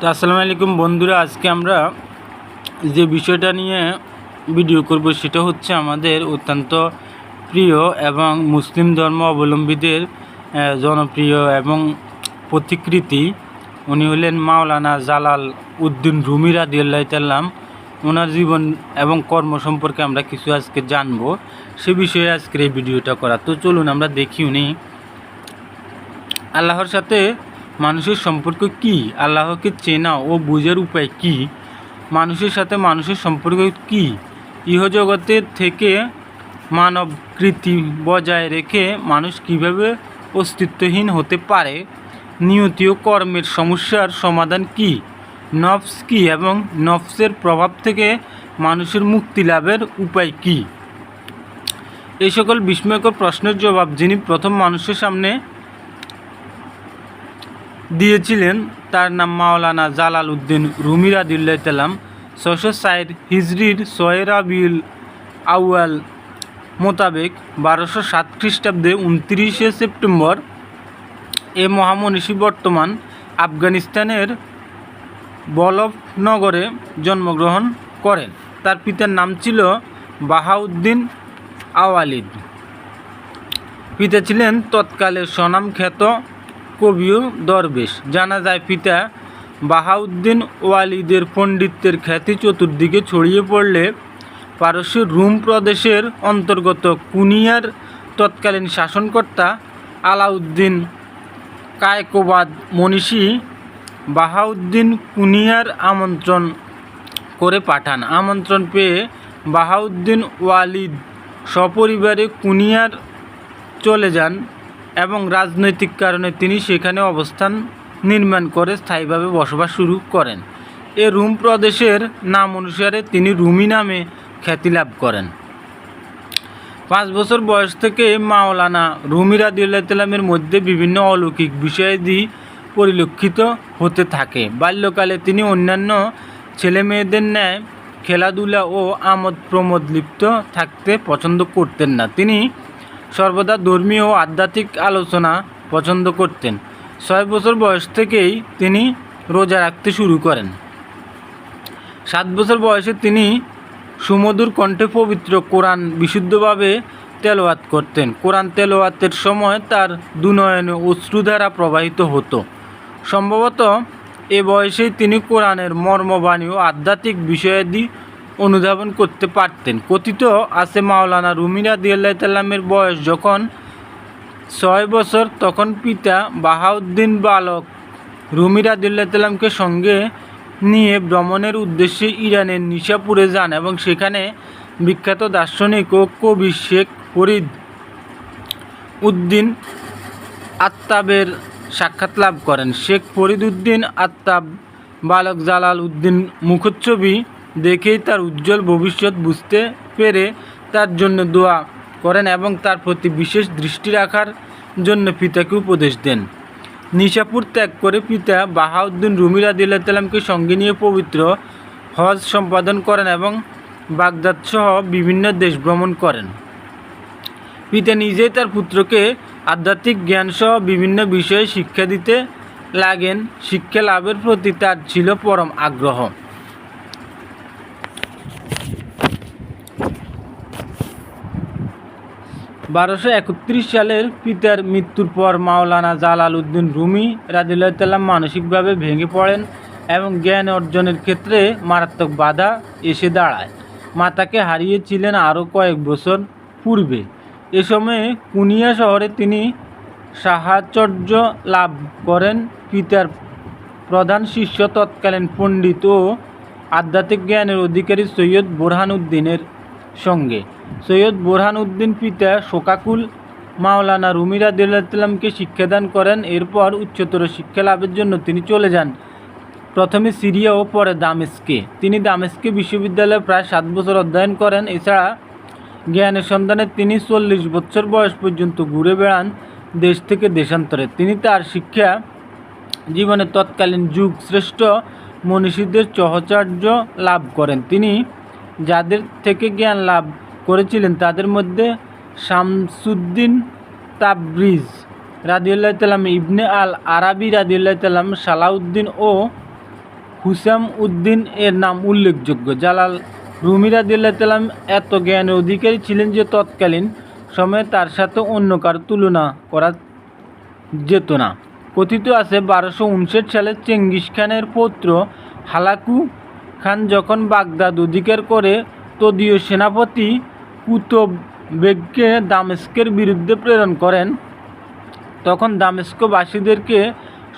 তো আসসালামু আলাইকুম বন্ধুরা, আজকে আমরা যে বিষয়টা নিয়ে ভিডিও করব সেটা হচ্ছে আমাদের অত্যন্ত প্রিয় এবং মুসলিম ধর্ম অবলম্বীদের জনপ্রিয় এবং প্রতিকৃতি। উনি হলেন মাওলানা জালাল উদ্দিন রুমি রাদিয়াল্লাহ তাল্লাম ওনার জীবন এবং কর্ম সম্পর্কে আমরা কিছু আজকে জানব। সে বিষয়ে আজকের এই ভিডিওটা করা। তো চলুন আমরা দেখি উনি। আল্লাহর সাথে মানুষের সম্পর্ক কি? আল্লাহকে চেনা ও বুঝার উপায় কি? মানুষের সাথে মানুষের সম্পর্ক কি? ইহজগতের থেকে মানবকৃতি বজায় রেখে মানুষ কীভাবে অস্তিত্বহীন হতে পারে? নিয়তি ও কর্মের সমস্যার সমাধান কি? নফস কি এবং নফসের প্রভাব থেকে মানুষের মুক্তি লাভের উপায় কি? এই সকল বিস্ময়কর প্রশ্নের জবাব যিনি প্রথম মানুষের সামনে দিয়েছিলেন। তার নাম মাওলানা জালাল উদ্দিন রুমি রাদিল্লাহ তালাম ছশো ষাট হিজরির সয়রাবিল আউয়াল মোতাবেক বারোশো সাত খ্রিস্টাব্দে উনত্রিশে সেপ্টেম্বর এ মহামনীষী বর্তমান আফগানিস্তানের বলভনগরে জন্মগ্রহণ করেন। তার পিতার নাম ছিল বাহাউদ্দিন আওয়ালিদ। পিতা ছিলেন তৎকালে স্বনামখ্যাত কবি ও দরবেশ। জানা যায় পিতা বাহাউদ্দিন ওয়ালিদের পণ্ডিতের খ্যাতি চতুর্দিকে ছড়িয়ে পড়লে পারস্যের রুম প্রদেশের অন্তর্গত কুনিয়ার তৎকালীন শাসনকর্তা আলাউদ্দিন কায়কোবাদ মনীষী বাহাউদ্দিন কুনিয়ার আমন্ত্রণ করে পাঠান। আমন্ত্রণ পেয়ে বাহাউদ্দিন ওয়ালিদ সপরিবারে কুনিয়ার চলে যান। এবং রাজনৈতিক কারণে তিনি সেখানে অবস্থান নির্মাণ করে স্থায়ীভাবে বসবাস শুরু করেন। এ রুম প্রদেশের নাম অনুসারে তিনি রুমি নামে খ্যাতি লাভ করেন। পাঁচ বছর বয়স থেকে মাওলানা রুমি রাদিউল্লাহ মধ্যে বিভিন্ন অলৌকিক বিষয়াদি পরিলক্ষিত হতে থাকে। বাল্যকালে তিনি অন্যান্য ছেলে মেয়েদের ন্যায় খেলাধুলা ও আমোদ প্রমোদ লিপ্ত থাকতে পছন্দ করতেন না। তিনি সর্বদা ধর্মীয় ও আধ্যাত্মিক আলোচনা পছন্দ করতেন। ছয় বছর বয়স থেকেই তিনি রোজা রাখতে শুরু করেন। সাত বছর বয়সে তিনি সুমধুর কণ্ঠে পবিত্র কোরআন বিশুদ্ধভাবে তেলোয়াত করতেন। কোরআন তেলোয়াতের সময় তার দুনয়নে অশ্রুধারা প্রবাহিত হতো। সম্ভবত এ বয়সেই তিনি কোরআনের মর্মবাণী ও আধ্যাত্মিক বিষয়াদি অনুধাবন করতে পারতেন। কথিত আছে মাওলানা রুমিরা দিয়াল্লাহ তাল্লামের বয়স যখন ছয় বছর, তখন পিতা বাহাউদ্দিন বালক রুমিরা দিল্লাহ তাল্লামকে সঙ্গে নিয়ে ভ্রমণের উদ্দেশ্যে ইরানের নিশাপুরে যান এবং সেখানে বিখ্যাত দার্শনিক ও কবি শেখ ফরিদ উদ্দিন আত্তাবের সাক্ষাৎ লাভ করেন। শেখ ফরিদ উদ্দিন আত্তাব বালক জালাল উদ্দিন মুখচ্ছবি দেখেই তার উজ্জ্বল ভবিষ্যৎ বুঝতে পেরে তার জন্য দোয়া করেন এবং তার প্রতি বিশেষ দৃষ্টি রাখার জন্য পিতাকে উপদেশ দেন। নিশাপুর ত্যাগ করে পিতা বাহাউদ্দিন রুমি তালামকে সঙ্গে নিয়ে পবিত্র হজ সম্পাদন করেন এবং বাগদাদ সহ বিভিন্ন দেশ ভ্রমণ করেন। পিতা নিজেই তার পুত্রকে আধ্যাত্মিক জ্ঞান সহ বিভিন্ন বিষয়ে শিক্ষা দিতে লাগেন। শিক্ষা লাভের প্রতি তার ছিল পরম আগ্রহ। বারোশো একত্রিশ সালের পিতার মৃত্যুর পর মাওলানা জালাল উদ্দিন রুমি রাদিল্লাহ মানসিকভাবে ভেঙে পড়েন এবং জ্ঞান অর্জনের ক্ষেত্রে মারাত্মক বাধা এসে দাঁড়ায়। মাতাকে হারিয়েছিলেন আরও কয়েক বছর পূর্বে। এ সময়ে কুনিয়া শহরে তিনি সাহাচর্য লাভ করেন। পিতার প্রধান শিষ্য তৎকালীন পণ্ডিত ও আধ্যাত্মিক জ্ঞানের অধিকারী সৈয়দ বোরহান উদ্দিনের সঙ্গে। সৈয়দ বোরহান উদ্দিন পিতা শোকাকুল মাওলানা রুমিরা দিল্লামকে শিক্ষাদান করেন। এরপর উচ্চতর শিক্ষা লাভের জন্য তিনি চলে যান। প্রথমে সিরিয়া ও পরে দামেস্কে। তিনি দামেস্কে বিশ্ববিদ্যালয়ে প্রায় সাত বছর অধ্যয়ন করেন। এছাড়া জ্ঞানের সন্ধানে তিনি চল্লিশ বছর বয়স পর্যন্ত ঘুরে বেড়ান দেশ থেকে দেশান্তরে। তিনি তার শিক্ষা জীবনে তৎকালীন যুগ শ্রেষ্ঠ মনীষীদের চহচার্য লাভ করেন। তিনি যাদের থেকে জ্ঞান লাভ করেছিলেন, তাদের মধ্যে শামসুদ্দিন তাবরিজ রাদিউল্লাহ তালাম ইবনে আল আরাবি রাদিউল্লাহ তালাম সালাউদ্দিন ও হুসাম উদ্দিন এর নাম উল্লেখযোগ্য। জালাল রুমিরা তালাম এত জ্ঞানের অধিকারী ছিলেন যে তৎকালীন সময়ে তার সাথে অন্য কারও তুলনা করা যেত না। কথিত আছে, বারোশো উনষাট সালে চেঙ্গিস খানের পৌত্র হালাকু খান যখন বাগদাদ অধিকার করে, তদীয় সেনাপতি কুতুব বেগকে দামেস্কের বিরুদ্ধে প্রেরণ করেন। তখন দামেস্কবাসীদেরকে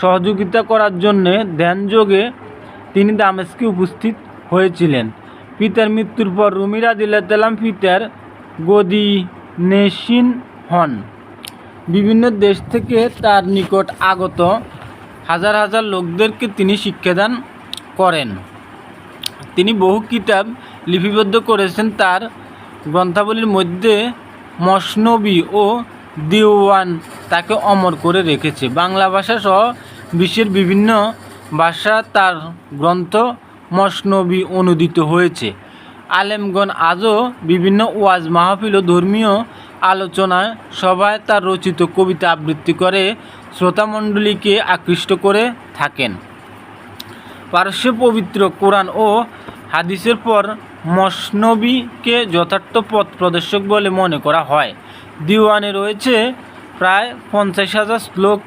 সহযোগিতা করার জন্যে ধ্যানযোগে তিনি দামেস্কে উপস্থিত হয়েছিলেন। পিতার মৃত্যুর পর রুমিরা দিল্লাতালাম পিতার গদি নেশিন হন। বিভিন্ন দেশ থেকে তার নিকট আগত হাজার হাজার লোকদেরকে তিনি শিক্ষাদান করেন। তিনি বহু কিতাব লিপিবদ্ধ করেছেন তার গ্রন্থাবলীর মধ্যে মসনবী ও দিওয়ান তাকে অমর করে রেখেছে। বাংলা ভাষা সহ বিশ্বের বিভিন্ন ভাষা তার গ্রন্থ মসনবী অনুদিত হয়েছে। আলেমগণ আজও বিভিন্ন ওয়াজ মাহফিল ও ধর্মীয় আলোচনায় সভায় তার রচিত কবিতা আবৃত্তি করে শ্রোতামণ্ডলীকে আকৃষ্ট করে থাকেন। পারস্য পবিত্র কোরআন ও হাদিসের পর মসনবীকে যথার্থ পথ প্রদর্শক বলে মনে করা হয়। দিওয়ানে রয়েছে প্রায় পঞ্চাশ হাজার শ্লোক,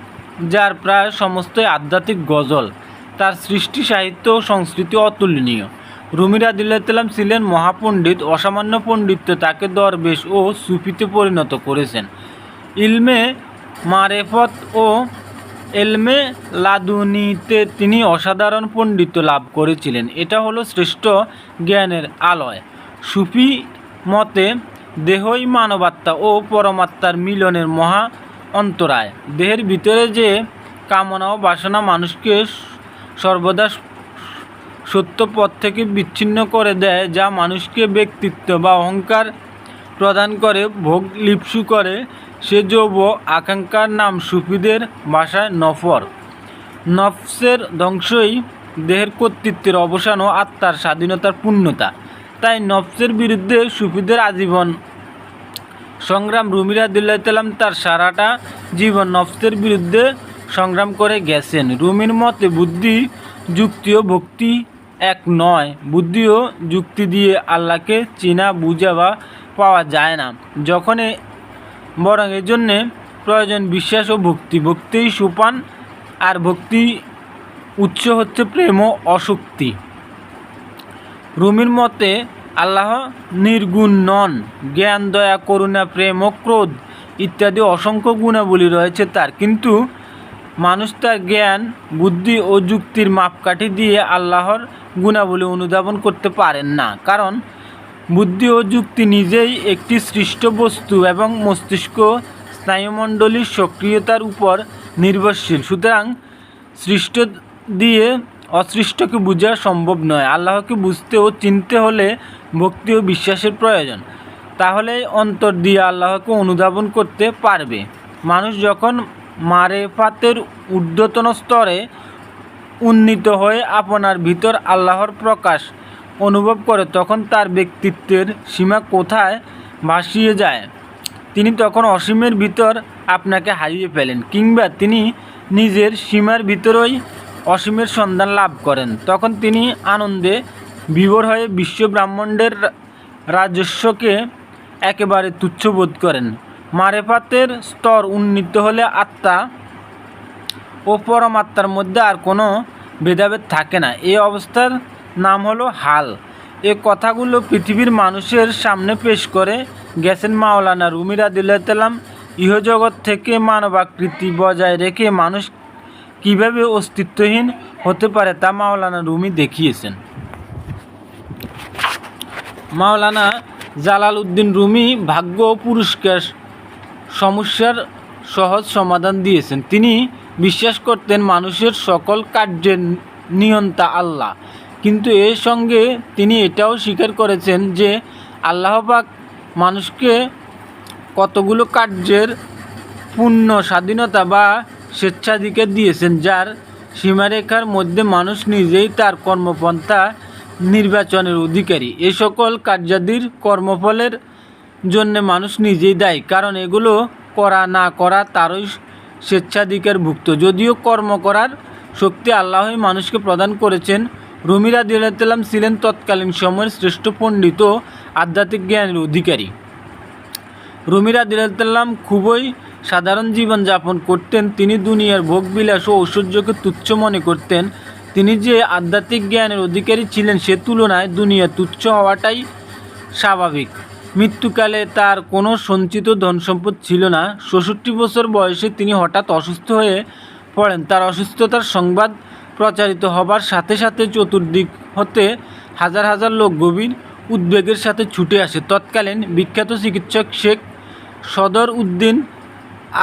যার প্রায় সমস্তই আধ্যাত্মিক গজল। তার সৃষ্টি, সাহিত্য ও সংস্কৃতি অতুলনীয়। রুমির আদিল্লাতাম ছিলেন মহাপণ্ডিত, অসামান্য পণ্ডিত্য, তাকে দরবেশ ও সুফিতে পরিণত করেছেন। ইলমে মারেফত ও এলমে লাদুনিতে তিনি অসাধারণ পণ্ডিত্য লাভ করেছিলেন। এটা হলো শ্রেষ্ঠ জ্ঞানের আলয়। সুফি মতে, দেহই মানবাত্মা ও পরমাত্মার মিলনের মহা অন্তরায়। দেহের ভিতরে যে কামনা ও বাসনা মানুষকে সর্বদা সত্য পথ থেকে বিচ্ছিন্ন করে দেয়, যা মানুষকে ব্যক্তিত্ব বা অহংকার প্রদান করে, ভোগ, লিপসু করে সে যৌব আকাঙ্ক্ষার নাম সুফিদের ভাষায় নফর। নফসের ধ্বংসই দেহের কর্তৃত্বের অবসান ও আত্মার স্বাধীনতার পূর্ণতা। তাই নফসের বিরুদ্ধে সুফিদের আজীবন সংগ্রাম রুমিরা দিল্লাতালাম তার সারাটা জীবন নফসের বিরুদ্ধে সংগ্রাম করে গেছেন। রুমির মতে বুদ্ধি, যুক্তি ও ভক্তি এক নয়। বুদ্ধি ও যুক্তি দিয়ে আল্লাহকে চেনা, বুঝা বা পাওয়া যায় না। যখন বরং এর জন্যে প্রয়োজন বিশ্বাস ও ভক্তি। ভক্তিই সোপান আর ভক্তি উৎস হচ্ছে প্রেম ও অশক্তি। রুমির মতে, আল্লাহ নির্গুণ নন, জ্ঞান, দয়া, করুণা, প্রেম ও ক্রোধ ইত্যাদি অসংখ্য গুণাবলী রয়েছে তার। কিন্তু মানুষ তার জ্ঞান, বুদ্ধি ও যুক্তির মাপকাঠি দিয়ে আল্লাহর গুণাবলী অনুধাবন করতে পারেন না। কারণ বুদ্ধি ও যুক্তি নিজেই একটি সৃষ্ট বস্তু এবং মস্তিষ্ক স্নায়ুমণ্ডলীর সক্রিয়তার উপর নির্ভরশীল। সুতরাং সৃষ্ট দিয়ে অসৃষ্টকে বোঝা সম্ভব নয়। আল্লাহকে বুঝতে ও চিনতে হলে ভক্তি ও বিশ্বাসের প্রয়োজন। তাহলে অন্তর দিয়ে আল্লাহকে অনুধাবন করতে পারবে। মানুষ যখন মারেফাতের ঊর্ধ্বতন স্তরে উন্নীত হয়ে আপনার ভিতর আল্লাহর প্রকাশ অনুভব করে তখন তার ব্যক্তিত্বের সীমা কোথায় ভাসিয়ে যায়। তিনি তখন অসীমের ভিতর আপনাকে হারিয়ে ফেলেন কিংবা তিনি নিজের সীমার ভিতরেই অসীমের সন্ধান লাভ করেন। তখন তিনি আনন্দে বিভোর হয়ে বিশ্ব ব্রাহ্মণ্ডের রাজস্বকে একেবারে তুচ্ছ বোধ করেন। মারেফাতের স্তর উন্নীত হলে আত্মা ও পরমাত্মার মধ্যে আর কোনো ভেদাভেদ থাকে না। এই অবস্থার নাম হলো হাল। এ কথাগুলো পৃথিবীর মানুষের সামনে পেশ করে গেছেন মাওলানা রুমির আদিল্লাতালাম ইহজগৎ থেকে মানবাকৃতি বজায় রেখে মানুষ কীভাবে অস্তিত্বহীন হতে পারে তা মাওলানা রুমি দেখিয়েছেন। মাওলানা জালাল উদ্দিন রুমি ভাগ্য পুরস্কার সমস্যার সহজ সমাধান দিয়েছেন। তিনি বিশ্বাস করতেন মানুষের সকল কার্যের নিয়ন্তা আল্লাহ। কিন্তু এর সঙ্গে তিনি এটাও স্বীকার করেছেন যে আল্লাহবাক মানুষকে কতগুলো কার্যের পূর্ণ স্বাধীনতা বা স্বেচ্ছাধিকার দিয়েছেন, যার সীমারেখার মধ্যে মানুষ নিজেই তার কর্মপন্থা নির্বাচনের অধিকারী। এ সকল কার্যাদির কর্মফলের জন্য মানুষ নিজেই দায়ী, কারণ এগুলো করা না করা তারই স্বেচ্ছাধিকারভুক্ত। যদিও কর্ম করার শক্তি আল্লাহই মানুষকে প্রদান করেছেন রুমি রাদিয়াল্লাম ছিলেন তৎকালীন সময়ের শ্রেষ্ঠ পণ্ডিত আধ্যাত্মিক জ্ঞানের অধিকারী। রুমি রাদিয়াল্লাম খুবই সাধারণ জীবনযাপন করতেন, তিনি দুনিয়ার ভোগবিলাস ও ঐশ্বর্যকে তুচ্ছ মনে করতেন। তিনি যে আধ্যাত্মিক জ্ঞানের অধিকারী ছিলেন সে তুলনায় দুনিয়া তুচ্ছ হওয়াটাই স্বাভাবিক। মৃত্যুকালে তার কোনো সঞ্চিত ধন সম্পদ ছিল না। ষষট্টি বছর বয়সে তিনি হঠাৎ অসুস্থ হয়ে পড়েন। তার অসুস্থতার সংবাদ প্রচারিত হবার সাথে সাথে চতুর্দিক হতে হাজার হাজার লোক গভীর উদ্বেগের সাথে ছুটে আসে। তৎকালীন বিখ্যাত চিকিৎসক Sheikh Sadar Uddin,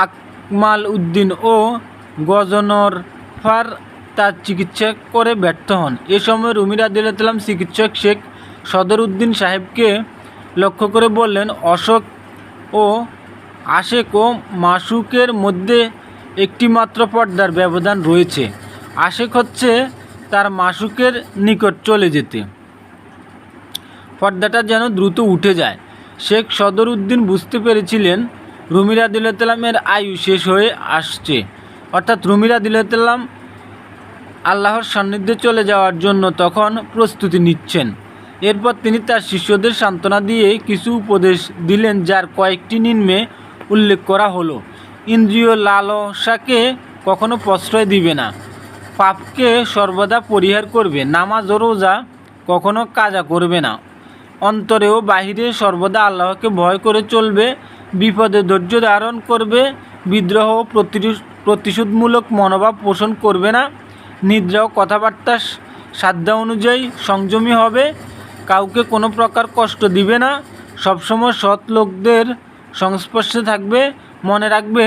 Akmal Uddin ও গজনর ফার তার চিকিৎসা করে ব্যর্থ হন। এ সময় রুমির আদিলাম চিকিৎসক শেখ সদর উদ্দিন সাহেবকে লক্ষ্য করে বললেন, অশোক ও আশেক ও মাসুকের মধ্যে একটি মাত্র পর্দার ব্যবধান রয়েছে। আশেক হচ্ছে তার মাসুকের নিকট চলে যেতে। পর্দাটা যেন দ্রুত উঠে যায়। শেখ সদর উদ্দিন বুঝতে পেরেছিলেন রুমির আদিল্লামের আয়ু শেষ হয়ে আসছে। অর্থাৎ রুমির আদিল্লাম আল্লাহর সান্নিধ্যে চলে যাওয়ার জন্য তখন প্রস্তুতি নিচ্ছেন। এরপর তিনি তার শিষ্যদের সান্ত্বনা দিয়ে কিছু উপদেশ দিলেন, যার কয়েকটি নিম্নে উল্লেখ করা হলো। ইন্দ্রিয় লালসাকে কখনো প্রশ্রয় দিবে না। পাপকে সর্বদা পরিহার করবে। নামাজ ও রোজা কখনো কাজা করবে না। অন্তরে ও বাহিরে সর্বদা আল্লাহকে ভয় করে চলবে, বিপদে ধৈর্য ধারণ করবে, বিদ্রোহ ও প্রতিশোধমূলক মনোভাব পোষণ করবে না। নিদ্রা ও কথাবার্তা সাধ্য অনুযায়ী সংযমী হবে। কাউকে কোনো প্রকার কষ্ট দিবে না। সবসময় সৎ লোকদের সংস্পর্শে থাকবে। মনে রাখবে,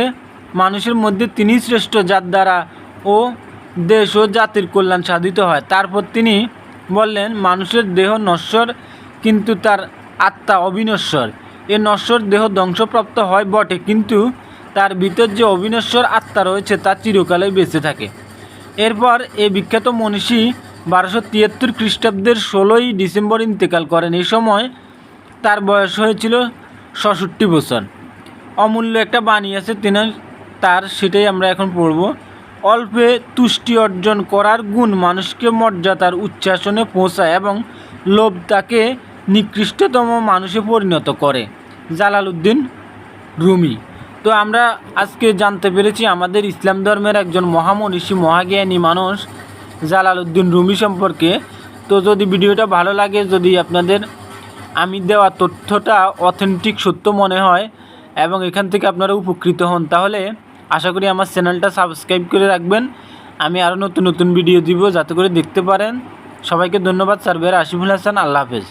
মানুষের মধ্যে তিনিই শ্রেষ্ঠ, যার দ্বারা ও দেশ ও জাতির কল্যাণ সাধিত হয়। তারপর তিনি বললেন, মানুষের দেহ নশ্বর, কিন্তু তার আত্মা অবিনশ্বর। এ নশ্বর দেহ ধ্বংসপ্রাপ্ত হয় বটে, কিন্তু তার ভিতর যে অবিনশ্বর আত্মা রয়েছে, তা চিরকালে বেঁচে থাকে। এরপর এ বিখ্যাত মনীষী বারোশো তিয়াত্তর খ্রিস্টাব্দের ষোলোই ডিসেম্বর ইন্তেকাল করেন। এই সময় তার বয়স হয়েছিল ষষট্টি বছর। অমূল্য একটা বাণী আছে তিনি তার সেটাই আমরা এখন পড়ব। অল্পে তুষ্টি অর্জন করার গুণ মানুষকে মর্যাদার উচ্চাসনে পৌঁছায় এবং লোভ তাকে নিকৃষ্টতম মানুষে পরিণত করে। Jalaluddin Rumi. তো আমরা আজকে জানতে পেরেছি আমাদের ইসলাম ধর্মের একজন মহামনীষী, মহাজ্ঞানী মানুষ জালালউদ্দিন রুমি সম্পর্কে। তো যদি ভিডিওটা ভালো লাগে, যদি আপনাদের আমি দেওয়া তথ্যটা অথেন্টিক সত্য মনে হয় এবং এখান থেকে আপনারা উপকৃত হন, তাহলে আশা করি আমার চ্যানেলটা সাবস্ক্রাইব করে রাখবেন। আমি আরও নতুন নতুন ভিডিও দিব যাতে করে দেখতে পারেন। সবাইকে ধন্যবাদ স্যার সার্ভের আশিফুল হাসান। আল্লাহ হাফেজ।